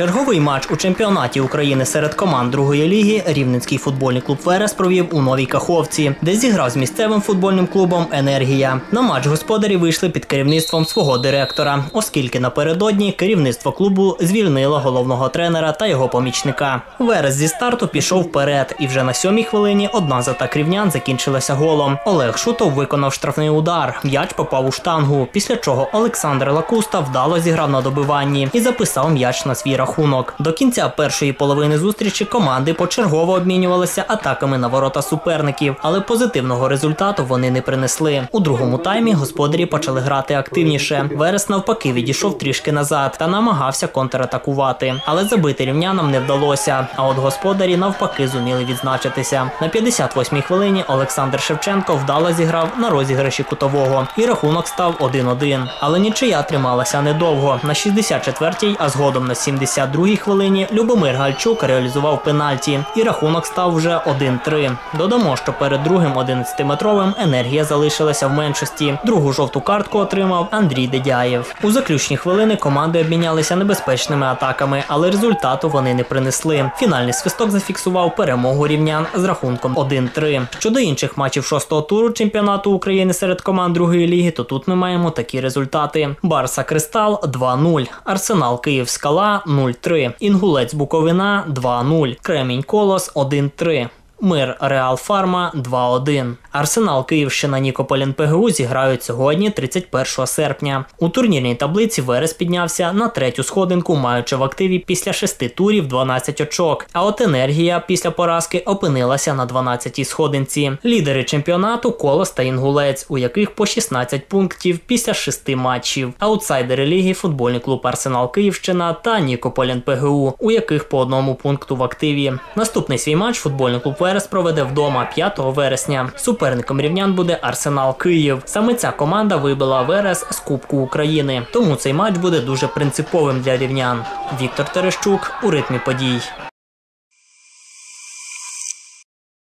Черговий матч у чемпіонаті України серед команд другої ліги Рівненський футбольний клуб Верес провів у Новій Каховці, де зіграв з місцевим футбольним клубом Енергія. На матч господарі вийшли під керівництвом свого директора, оскільки напередодні керівництво клубу звільнило головного тренера та його помічника. Верес зі старту пішов вперед, і вже на сьомій хвилині одна з атак рівнян закінчилася голом. Олег Шутов виконав штрафний удар. М'яч попав у штангу. Після чого Олександр Лакуста вдало зіграв на добиванні і записав м'яч на свій рахунок. До кінця першої половини зустрічі команди почергово обмінювалися атаками на ворота суперників, але позитивного результату вони не принесли. У другому таймі господарі почали грати активніше. Верес навпаки відійшов трішки назад та намагався контратакувати. Але забити рівнянам не вдалося. А от господарі навпаки зуміли відзначитися. На 58-й хвилині Олександр Шевченко вдало зіграв на розіграші кутового, і рахунок став 1-1. Але нічия трималася недовго. На 64-й, а згодом на 72-й хвилині Любомир Гальчук реалізував пенальті, і рахунок став вже 1-3. Додамо, що перед другим 11-метровим енергія залишилася в меншості. Другу жовту картку отримав Андрій Дедяєв. У заключні хвилини команди обмінялися небезпечними атаками, але результату вони не принесли. Фінальний свисток зафіксував перемогу рівнян з рахунком 1-3. Щодо інших матчів шостого туру чемпіонату України серед команд другої ліги, то тут ми маємо такі результати: Барса Кристал 2-0, Арсенал Київ Скала 0-3, Інгулець Буковина 2-0, Кремінь Колос 1-3. Мир Реал Фарма 2-1. Арсенал Київщина Нікополь НПГУ зіграють сьогодні, 31 серпня. У турнірній таблиці Верес піднявся на третю сходинку, маючи в активі після шести турів 12 очок. А от енергія після поразки опинилася на 12-й сходинці. Лідери чемпіонату Колос та Інгулець, у яких по 16 пунктів після шести матчів. Аутсайдери ліги футбольний клуб Арсенал Київщина та Нікополь НПГУ, у яких по одному пункту в активі. Наступний свій матч футбольний клуб Верес проведе вдома 5 вересня. Суперником рівнян буде Арсенал Київ. Саме ця команда вибила Верес з Кубку України. Тому цей матч буде дуже принциповим для рівнян. Віктор Терещук у ритмі подій.